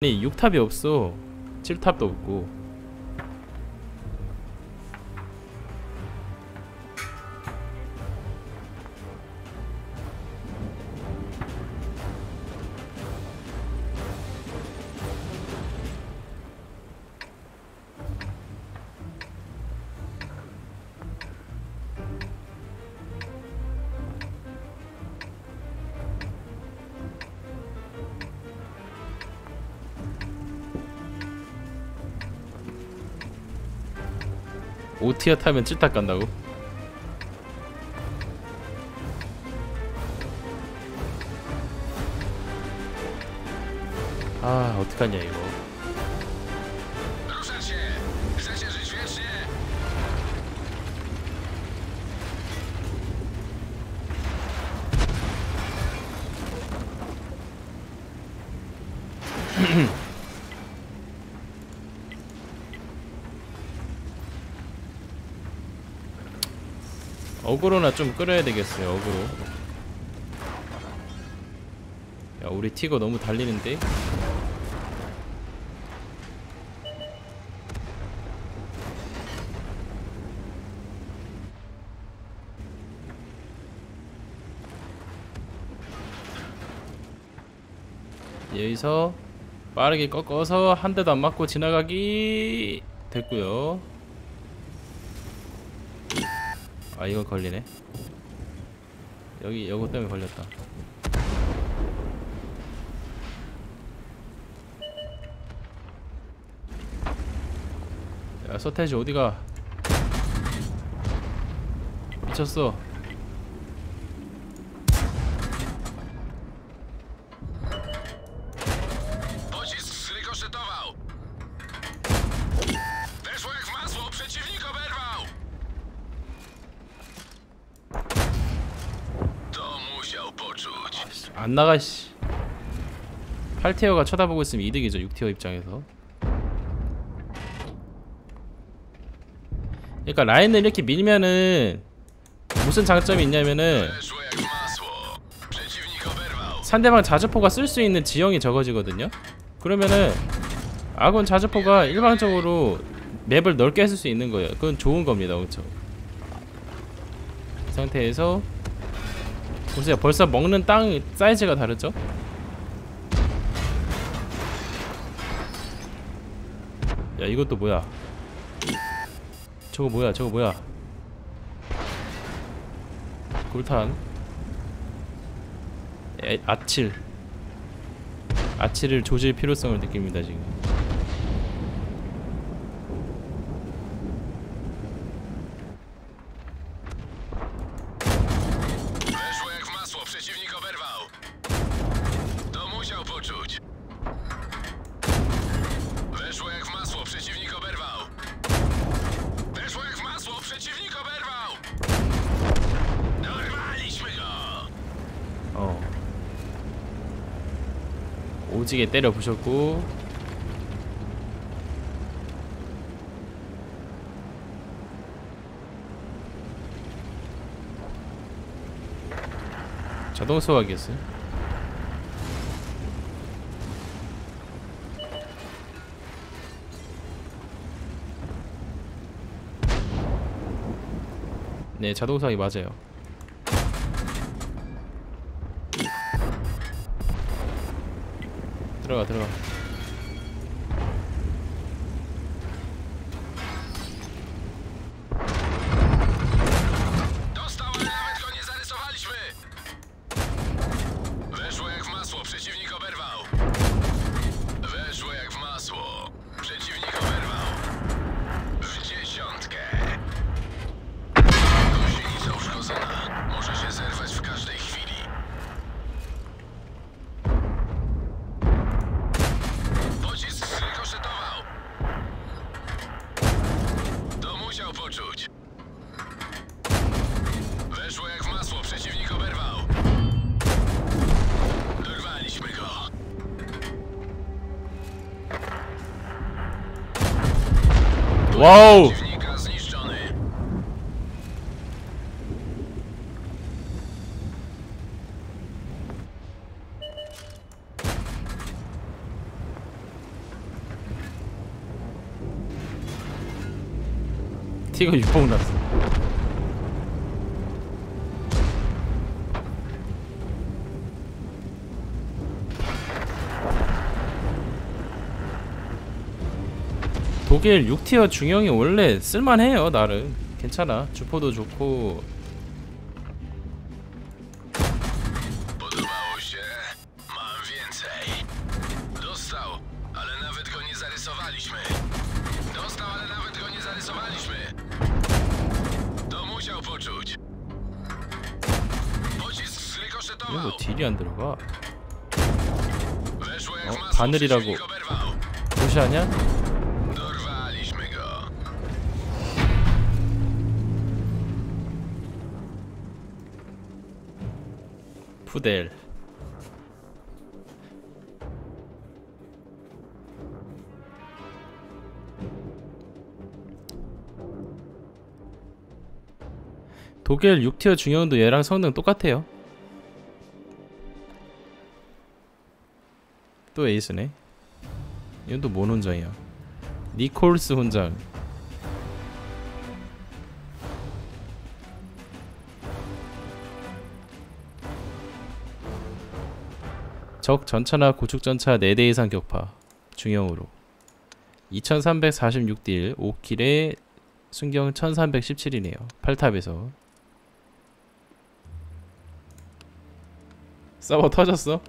아니 6탑이 없어. 7탑도 없고 오티어 타면 7탑 간다고? 아 어떡하냐 이거 어그로나 좀 끌어야 되겠어요 어그로 야 우리 티거 너무 달리는데? 여기서 빠르게 꺾어서 한 대도 안 맞고 지나가기 됐고요 아 이거 걸리네. 여기 요거 때문에 걸렸다. 야 서태지 어디가? 미쳤어 안 나가 씨. 8티어가 쳐다보고 있으면 이득이죠 6티어 입장에서. 그러니까 라인을 이렇게 밀면은 무슨 장점이 있냐면은! 상대방 자주포가 쓸 수 있는 지형이 적어지거든요. 그러면은 아군 자주포가 일방적으로 맵을 넓게 했을 수 있는 거예요. 그건 좋은 겁니다 이 상태에서 보세요. 벌써 먹는 땅 사이즈가 다르죠? 야 이것도 뭐야? 저거 뭐야? 저거 뭐야? 골탄. 에, 아칠. 아칠을 조질 필요성을 느낍니다 지금 오지게 때려 부셨고. 자동 소화기였어요. 네 자동 소화기 맞아요 들어가 들어가 와우! 티가 유폭 났어 독일 6티어 중형이 원래 쓸만해요 나름 괜찮아 주포도 좋고. 이거 딜이 안 들어가 어. 바늘이라고. 무시하냐? 푸델. 독일 6티어 중형도 얘랑 성능 똑같아요. 또 에이스네. 이건 또뭔 혼장이야? 니콜스 혼장 적 전차나 고축 전차 4대 이상 격파 중형으로. 2346딜 5킬에 순경 1317이네요. 8탑에서. 서버 터졌어?